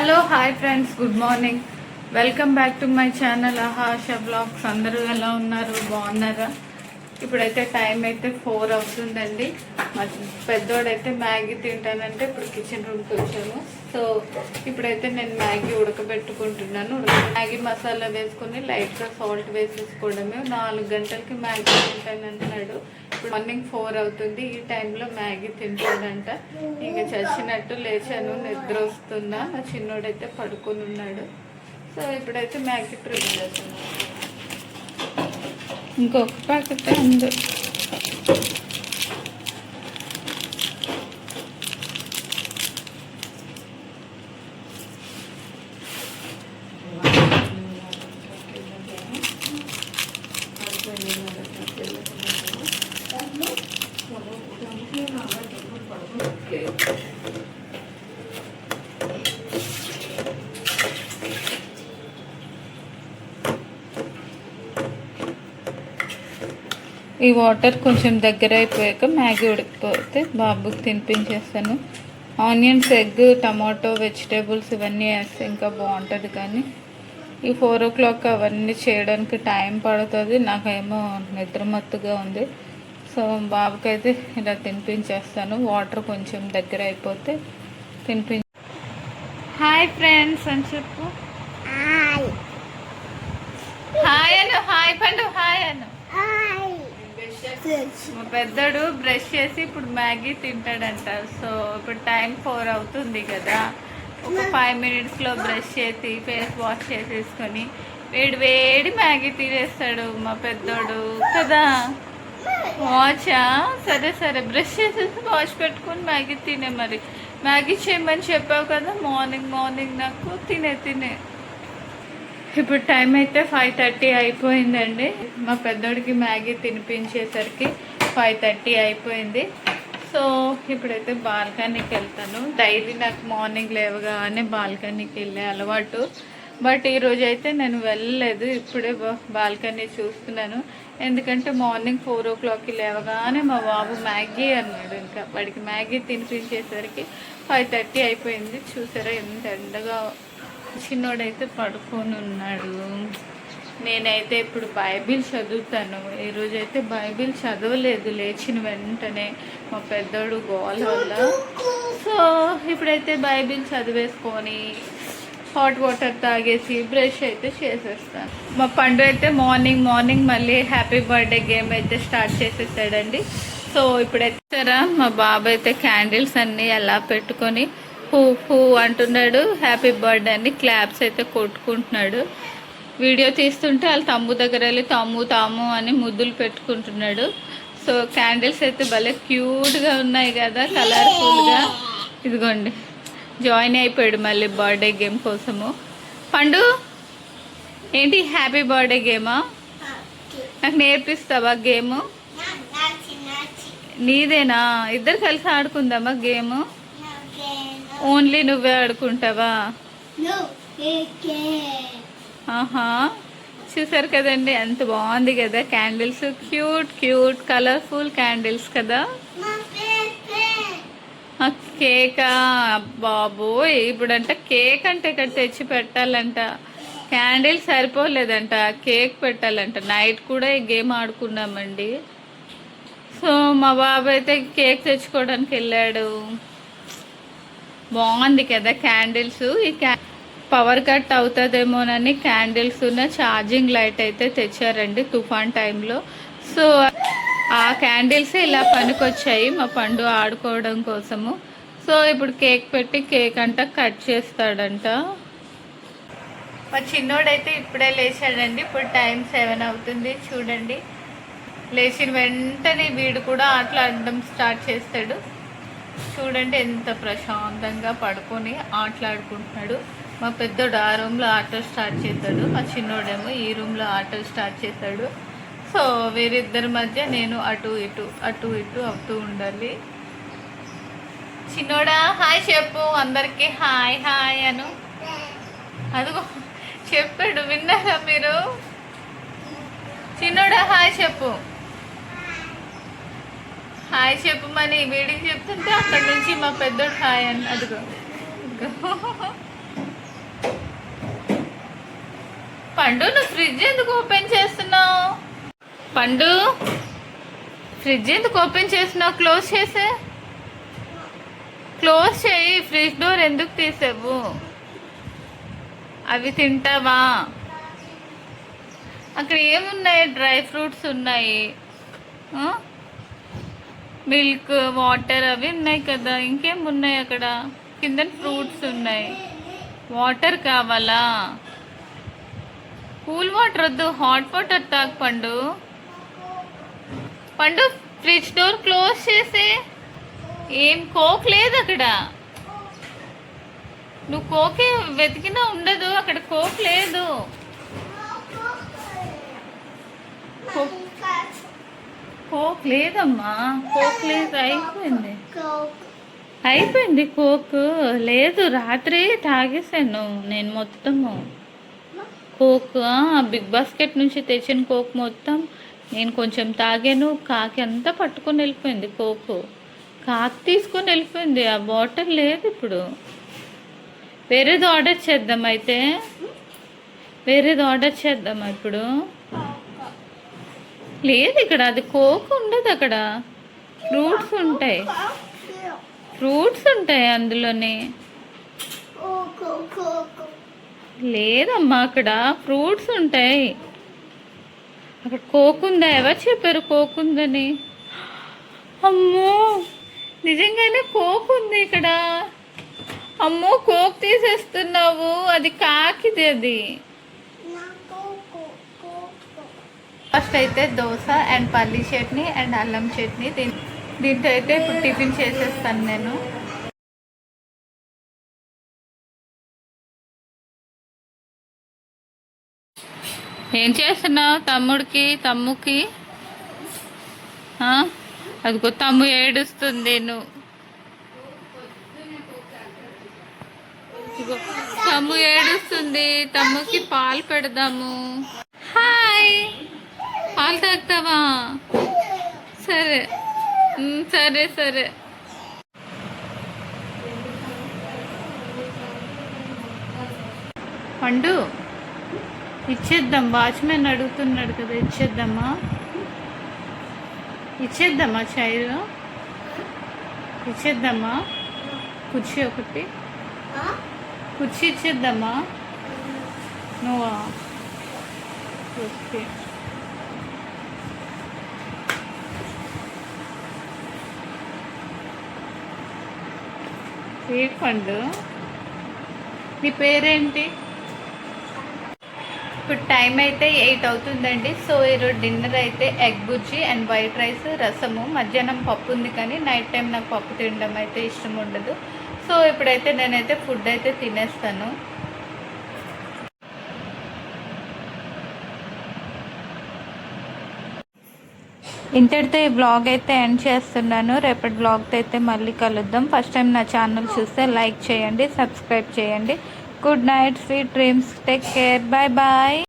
Hello hi friends good morning. Welcome back to my channel. Ahasha blogs. అందరూ ఎలా ఉన్నారు? బాగున్నారా? ఇప్పుడైతే టైం అయితే ఫోర్ అవుతుందండి. మా పెద్దోడైతే మ్యాగీ తింటానంటే ఇప్పుడు కిచెన్ రూమ్కి వచ్చాము. సో ఇప్పుడైతే నేను మ్యాగీ ఉడకబెట్టుకుంటున్నాను. మ్యాగీ మసాలా వేసుకొని లైట్గా సాల్ట్ వేసేసుకోవడమే. నాలుగు గంటలకి మ్యాగీ తింటానంటున్నాడు ఇప్పుడు మార్నింగ్ ఫోర్ అవుతుంది. ఈ టైంలో మ్యాగీ తింటాడంట ఇంకా చచ్చినట్టు లేచాను. నిద్ర వస్తున్నా. మా చిన్నోడైతే పడుకొని ఉన్నాడు. సో ఇప్పుడైతే మ్యాగీ ప్రిపేర్ చేస్తున్నాను. ఇంకొక ప్యాకెట్ ఉంది ఈ వాటర్ కొంచెం దగ్గర అయిపోయాక మ్యాగీ ఉడికిపోతే బాబుకి తినిపించేస్తాను. ఆనియన్స్ ఎగ్ టమాటో వెజిటేబుల్స్ ఇవన్నీ వేస్తే ఇంకా బాగుంటుంది కానీ ఈ ఫోర్ ఓ క్లాక్ అవన్నీ చేయడానికి టైం పడుతుంది. నాకేమో నిద్రమత్తుగా ఉంది. సో బాబుకైతే ఇలా తినిపించేస్తాను. వాటర్ కొంచెం దగ్గర అయిపోతే తినిపించ హాయ్ ఫ్రెండ్స్ అని చెప్పు. హాయ్ అను హాయ్ పండు హాయ్ అను. మా పెద్దడు బ్రష్ చేసి ఇప్పుడు మ్యాగీ తింటాడంట. సో ఇప్పుడు టైం ఫోర్ అవుతుంది కదా. ఒక ఫైవ్ మినిట్స్లో బ్రష్ చేసి ఫేస్ వాష్ చేసేసుకొని వేడి వేడి మ్యాగీ తినేస్తాడు మా పెద్దోడు. కదా? వాచా సరే సరే. బ్రష్ చేసేసి వాష్ పెట్టుకొని మ్యాగీ తినే మరి. మ్యాగీ చేయమని చెప్పావు కదా మార్నింగ్ మార్నింగ్ నాకు తినే తినే. ఇప్పుడు టైం అయితే ఫైవ్ థర్టీ అయిపోయిందండి. మా పెద్దోడికి మ్యాగీ తినిపించేసరికి ఫైవ్ థర్టీ అయిపోయింది. సో ఇప్పుడైతే బాల్కనీకి వెళ్తాను. డైలీ నాకు మార్నింగ్ లేవగానే బాల్కనీకి వెళ్ళే అలవాటు. బట్ ఈరోజు అయితే నేను వెళ్ళలేదు. ఇప్పుడే బాల్కనీ చూస్తున్నాను. ఎందుకంటే మార్నింగ్ ఫోర్ ఓ క్లాక్కి లేవగానే మా బాబు మ్యాగీ అన్నాడు ఇంకా. వాడికి మ్యాగీ తినిపించేసరికి ఫైవ్ థర్టీ అయిపోయింది. చూసారా ఎంత ఎండగా చిన్నోడైతే పడుకొని ఉన్నాడు నేనైతే ఇప్పుడు బైబిల్ చదువుతాను. ఈరోజు అయితే బైబిల్ చదవలేదు. లేచిన వెంటనే మా పెద్దోడు గోల వల్ల. సో ఇప్పుడైతే బైబిల్ చదివేసుకొని హాట్ వాటర్ తాగేసి బ్రష్ అయితే చేసేస్తాను మా పండు అయితే మార్నింగ్ మార్నింగ్ మళ్ళీ హ్యాపీ బర్త్డే గేమ్ అయితే స్టార్ట్ చేసేసాడండి. సో ఇప్పుడైతే మా బాబు అయితే క్యాండిల్స్ అన్నీ ఎలా పెట్టుకొని హూ హూ అంటున్నాడు. హ్యాపీ బర్త్డే అని క్లాప్స్ అయితే కొట్టుకుంటున్నాడు. వీడియో తీస్తుంటే వాళ్ళ తమ్ము దగ్గర వెళ్ళి తమ్ము తాము అని ముద్దులు పెట్టుకుంటున్నాడు. సో క్యాండిల్స్ అయితే భలే క్యూట్గా ఉన్నాయి కదా కలర్ఫుల్గా ఇదిగోండి. జాయిన్ అయిపోయాడు మళ్ళీ బర్త్డే గేమ్ కోసము. పండు ఏంటి హ్యాపీ బర్త్డే గేమా నాకు నేర్పిస్తావా గేము నీదేనా? ఇద్దరు కలిసి ఆడుకుందామా గేమ్ ఓన్లీ నువ్వే ఆడుకుంటావా? ఆహా. చూసారు కదండి ఎంత బాగుంది కదా candles. Cute cute colourful candles కదా. కేకా. బాబోయ్ ఇప్పుడంట కేక్ అంటే ఇక్కడ తెచ్చి పెట్టాలంట. క్యాండిల్ సరిపోలేదంట కేక్ పెట్టాలంట. నైట్ కూడా ఈ గేమ్ ఆడుకున్నామండి. సో మా బాబు అయితే కేక్ తెచ్చుకోవడానికి వెళ్ళాడు. బాగుంది కదా క్యాండిల్స్. ఈ క్యా పవర్ కట్ అవుతుందేమోనని క్యాండిల్స్ ఉన్న ఛార్జింగ్ లైట్ అయితే తెచ్చారండి తుఫాన్ టైంలో. సో ఆ క్యాండిల్స్ ఇలా పనికొచ్చాయి మా పండు ఆడుకోవడం కోసము. సో ఇప్పుడు కేక్ పెట్టి కేక్ అంట కట్ చేస్తాడంట. మా చిన్నోడైతే ఇప్పుడే లేచాడండి. ఇప్పుడు టైం సెవెన్ అవుతుంది. చూడండి. లేచిన వెంటనే వీడు కూడా ఆటలు ఆడడం స్టార్ట్ చేస్తాడు. చూడండి ఎంత ప్రశాంతంగా పడుకొని ఆటలాడుకుంటున్నాడు. మా పెద్దోడు ఆ రూమ్లో ఆటో స్టార్ట్ చేస్తాడు. మా చిన్నోడేమో ఈ రూమ్లో ఆటలు స్టార్ట్ చేస్తాడు. సో వీరిద్దరి మధ్య నేను అటు ఇటు అటు ఇటు అవుతూ ఉండాలి. చిన్నోడా హాయ్ చెప్పు అందరికీ హాయ్ హాయ్ అను. అదిగో చెప్పాడు విన్నారా మీరు? చిన్నోడా హాయ్ చెప్పు. హాయ్ చెప్పమని వీడికి చెప్తుంటే అక్కడ నుంచి మా పెద్దోడు హాయ్ అని అదిగో పండు నువ్వు ఫ్రిడ్జ్ ఎందుకు ఓపెన్ చేస్తున్నావు? పండు ఫ్రిడ్జ్ ఎందుకు ఓపెన్ చేస్తున్నావు? క్లోజ్ చేసే. క్లోజ్ చేయి ఫ్రిడ్జ్ డోర్ ఎందుకు తీసావు అవి తింటావా? అక్కడ ఏమున్నాయి? డ్రై ఫ్రూట్స్ ఉన్నాయి. మిల్క్ వాటర్ అవి ఉన్నాయి కదా. ఇంకేం ఉన్నాయి అక్కడ? కింద ఫ్రూట్స్ ఉన్నాయి. వాటర్ కావాలా? కూల్ వాటర్ వద్దు. హాట్ వాటర్ తాగు పండు. పండు ఫ్రిడ్జ్ డోర్ క్లోజ్ చేసే. ఏం కోక్ లేదు అక్కడ. నువ్వు కోకే వెతికినా ఉండదు. అక్కడ కోక్ లేదు. కోక్ లేదమ్మా. కోక్ లేదు అయిపోయింది. అయిపోయింది కోక్. లేదు రాత్రి తాగేసాను నేను మొత్తము. కోక్ బిగ్ బాస్కెట్ నుంచి తెచ్చిన కోక్ మొత్తం నేను కొంచెం తాగాను. కాకి అంతా పట్టుకొని వెళ్ళిపోయింది కోక్. కాకి తీసుకొని వెళ్ళిపోయింది. ఆ బాటిల్ లేదు ఇప్పుడు. వేరేది ఆర్డర్ చేద్దాం అయితే. వేరేది ఆర్డర్ చేద్దామా ఇప్పుడు. లేదు ఇక్కడ అది కోక్ ఉండదు అక్కడ. ఫ్రూట్స్ ఉంటాయి. ఫ్రూట్స్ ఉంటాయి అందులోనే. లేదమ్మా అక్కడ ఫ్రూట్స్ ఉంటాయి. అక్కడ కోక్ ఉందా? ఎవరు చెప్పారు కోక్ ఉందని? అమ్మో నిజంగానే కోక్ ఉంది ఇక్కడ. అమ్మో కోక్ తీసేస్తున్నావు. అది కాకిది అది. ఫస్ట్ అయితే దోశ అండ్ పల్లీ చట్నీ అండ్ అల్లం చట్నీ. దీని దీంతో అయితే ఇప్పుడు టిఫిన్ చేసేస్తాను నేను. ఏం చేస్తున్నావు తమ్ముడికి తమ్ముకి? అదిగో తమ్ము ఏడుస్తుంది నువ్వు. తమ్ము ఏడుస్తుంది. తమ్ముకి పాలు పెడదాము. హాయ్! పాలు తాగుతావా సరే సరే సరే. పండు ఇచ్చేద్దాం. వాచ్మెన్ అడుగుతున్నాడు కదా ఇచ్చేద్దామా? ఇచ్చేద్దామా చైర్? ఇచ్చేద్దామా? కుర్చీ ఒకటి. కుర్చీ ఇచ్చేద్దామా? నువ్వా? ఓకే. రీఫండ్ పండు. నీ పేరేంటి? ఇప్పుడు టైం అయితే ఎయిట్ అవుతుందండి. సో ఈరోజు డిన్నర్ అయితే egg bhurji and white rice రసము మధ్యాహ్నం పప్పు ఉంది కానీ నైట్ టైం నాకు పప్పు తినడం అయితే ఇష్టం ఉండదు. సో ఇప్పుడైతే నేనైతే ఫుడ్ అయితే తినేస్తాను. ఇంతటితో ఈ బ్లాగ్ అయితే ఎండ్ చేస్తున్నాను. రేపటి బ్లాగ్తో అయితే మళ్ళీ కలుద్దాం. ఫస్ట్ టైం నా ఛానల్ చూస్తే లైక్ చేయండి సబ్స్క్రైబ్ చేయండి. Good night sweet dreams take care bye bye